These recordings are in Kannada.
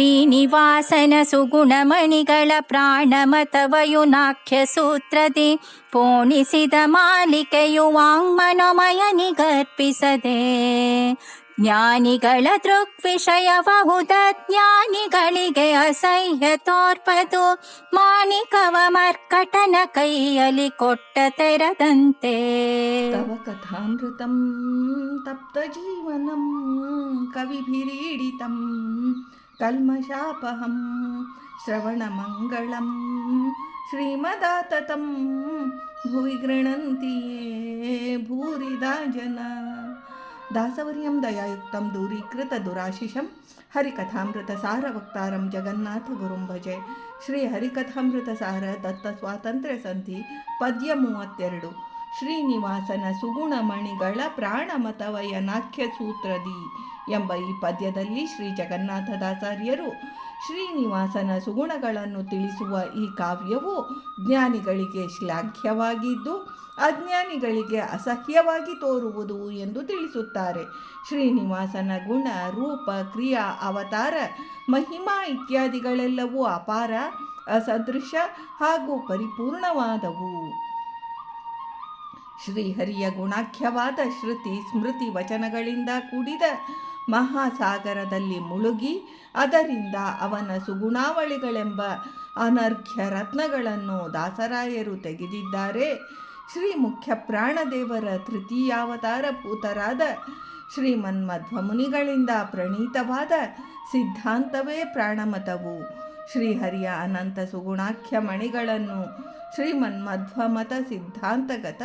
श्रीनिवासन सुगुणमणि प्राणमतवयुनाख्यसूत्रदे पोणस मालिकयु वाङ्मनोमयनि गर्पसदे ज्ञानील दृग्विषय बहुध ज्ञानि असह्य तोर्पतु माणिकव मर्कटन कैयलि कोटतेरदन्ते कथामृतं तप्तजीवनं कविनिरीडितम् कल्मषापहं श्रवणमङ्गलं श्रीमदाततं भुवि गृह्णन्ति ये भूरिदा जना दासवर्यं दयायुक्तं दूरीकृतदुराशिषं हरिकथामृतसारवक्तारं जगन्नाथगुरुं भजे। श्रीहरिकथामृतसार दत्तस्वातन्त्र्यसन्धि पद्यमूवत्तेरडु। ಶ್ರೀನಿವಾಸನ ಸುಗುಣ ಮಣಿಗಳ ಪ್ರಾಣಮತವಯ ನಾಖ್ಯ ಸೂತ್ರದಿ ಎಂಬ ಈ ಪದ್ಯದಲ್ಲಿ ಶ್ರೀ ಜಗನ್ನಾಥದಾಚಾರ್ಯರು ಶ್ರೀನಿವಾಸನ ಸುಗುಣಗಳನ್ನು ತಿಳಿಸುವ ಈ ಕಾವ್ಯವು ಜ್ಞಾನಿಗಳಿಗೆ ಶ್ಲಾಘ್ಯವಾಗಿದ್ದು, ಅಜ್ಞಾನಿಗಳಿಗೆ ಅಸಹ್ಯವಾಗಿ ತೋರುವುದು ಎಂದು ತಿಳಿಸುತ್ತಾರೆ. ಶ್ರೀನಿವಾಸನ ಗುಣ, ರೂಪ, ಕ್ರಿಯಾ, ಅವತಾರ, ಮಹಿಮಾ ಇತ್ಯಾದಿಗಳೆಲ್ಲವೂ ಅಪಾರ, ಅಸದೃಶ ಹಾಗೂ ಪರಿಪೂರ್ಣವಾದವು. ಶ್ರೀಹರಿಯ ಗುಣಾಖ್ಯವಾದ ಶ್ರುತಿ ಸ್ಮೃತಿ ವಚನಗಳಿಂದ ಕೂಡಿದ ಮಹಾಸಾಗರದಲ್ಲಿ ಮುಳುಗಿ ಅದರಿಂದ ಅವನ ಸುಗುಣಾವಳಿಗಳೆಂಬ ಅನರ್ಘ್ಯ ರತ್ನಗಳನ್ನು ದಾಸರಾಯರು ತೆಗೆದಿದ್ದಾರೆ. ಶ್ರೀ ಮುಖ್ಯ ಪ್ರಾಣದೇವರ ತೃತೀಯಾವತಾರ ಭೂತರಾದ ಶ್ರೀಮನ್ಮಧ್ವಮುನಿಗಳಿಂದ ಪ್ರಣೀತವಾದ ಸಿದ್ಧಾಂತವೇ ಪ್ರಾಣಮತವು. ಶ್ರೀಹರಿಯ ಅನಂತ ಸುಗುಣಾಖ್ಯ ಮಣಿಗಳನ್ನು ಶ್ರೀಮನ್ಮಧ್ವಮತ ಸಿದ್ಧಾಂತಗತ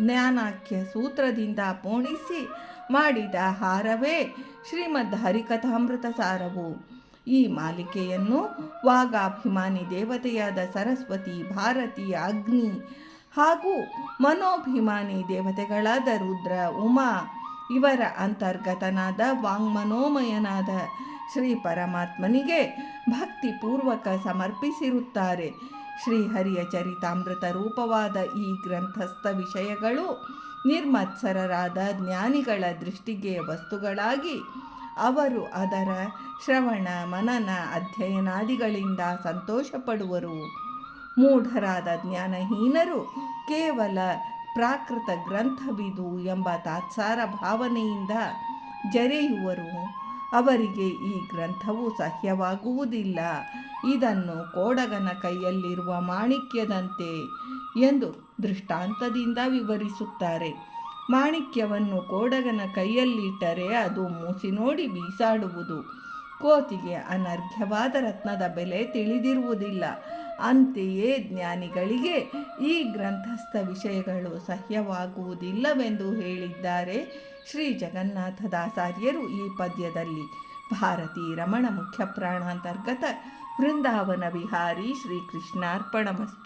ಜ್ಞಾನಾಖ್ಯ ಸೂತ್ರದಿಂದ ಪೋಣಿಸಿ ಮಾಡಿದ ಹಾರವೇ ಶ್ರೀಮದ್ ಹರಿಕಥಾಮೃತ ಸಾರವು ಈ ಮಾಲಿಕೆಯನ್ನು ವಾಗಾಭಿಮಾನಿ ದೇವತೆಯಾದ ಸರಸ್ವತಿ, ಭಾರತಿ, ಅಗ್ನಿ ಹಾಗೂ ಮನೋಭಿಮಾನಿ ದೇವತೆಗಳಾದ ರುದ್ರ, ಉಮಾ ಇವರ ಅಂತರ್ಗತನಾದ ವಾಂಗ್ಮನೋಮಯನಾದ ಶ್ರೀ ಪರಮಾತ್ಮನಿಗೆ ಭಕ್ತಿಪೂರ್ವಕ ಸಮರ್ಪಿಸಿರುತ್ತಾರೆ. ಶ್ರೀಹರಿಯ ಚರಿತಾಮೃತ ರೂಪವಾದ ಈ ಗ್ರಂಥಸ್ಥ ವಿಷಯಗಳು ನಿರ್ಮತ್ಸರರಾದ ಜ್ಞಾನಿಗಳ ದೃಷ್ಟಿಗೆ ವಸ್ತುಗಳಾಗಿ ಅವರು ಅದರ ಶ್ರವಣ, ಮನನ ಅಧ್ಯಯನಾದಿಗಳಿಂದ ಸಂತೋಷಪಡುವರು. ಮೂಢರಾದ ಜ್ಞಾನಹೀನರು ಕೇವಲ ಪ್ರಾಕೃತ ಗ್ರಂಥವಿದು ಎಂಬ ತಾತ್ಸಾರ ಭಾವನೆಯಿಂದ ಜರೆಯುವರು. ಅವರಿಗೆ ಈ ಗ್ರಂಥವು ಸಹ್ಯವಾಗುವುದಿಲ್ಲ. ಇದನ್ನು ಕೋಡಗನ ಕೈಯಲ್ಲಿರುವ ಮಾಣಿಕ್ಯದಂತೆ ಎಂದು ದೃಷ್ಟಾಂತದಿಂದ ವಿವರಿಸುತ್ತಾರೆ. ಮಾಣಿಕ್ಯವನ್ನು ಕೋಡಗನ ಕೈಯಲ್ಲಿಟ್ಟರೆ ಅದು ಮೂಸಿ ನೋಡಿ ಬೀಸಾಡುವುದು. ಕೋತಿಗೆ ಅನರ್ಘ್ಯವಾದ ರತ್ನದ ಬೆಲೆ ತಿಳಿದಿರುವುದಿಲ್ಲ. ಅಂತೆಯೇ ಜ್ಞಾನಿಗಳಿಗೆ ಈ ಗ್ರಂಥಸ್ಥ ವಿಷಯಗಳು ಸಹ್ಯವಾಗುವುದಿಲ್ಲವೆಂದು ಹೇಳಿದ್ದಾರೆ ಶ್ರೀ ಜಗನ್ನಾಥದಾಚಾರ್ಯರು ಈ ಪದ್ಯದಲ್ಲಿ. ಭಾರತೀ ರಮಣ ಮುಖ್ಯ ಪ್ರಾಣಾಂತರ್ಗತ ವೃಂದಾವನ ವಿಹಾರಿ ಶ್ರೀ ಕೃಷ್ಣಾರ್ಪಣಮಸ್ತು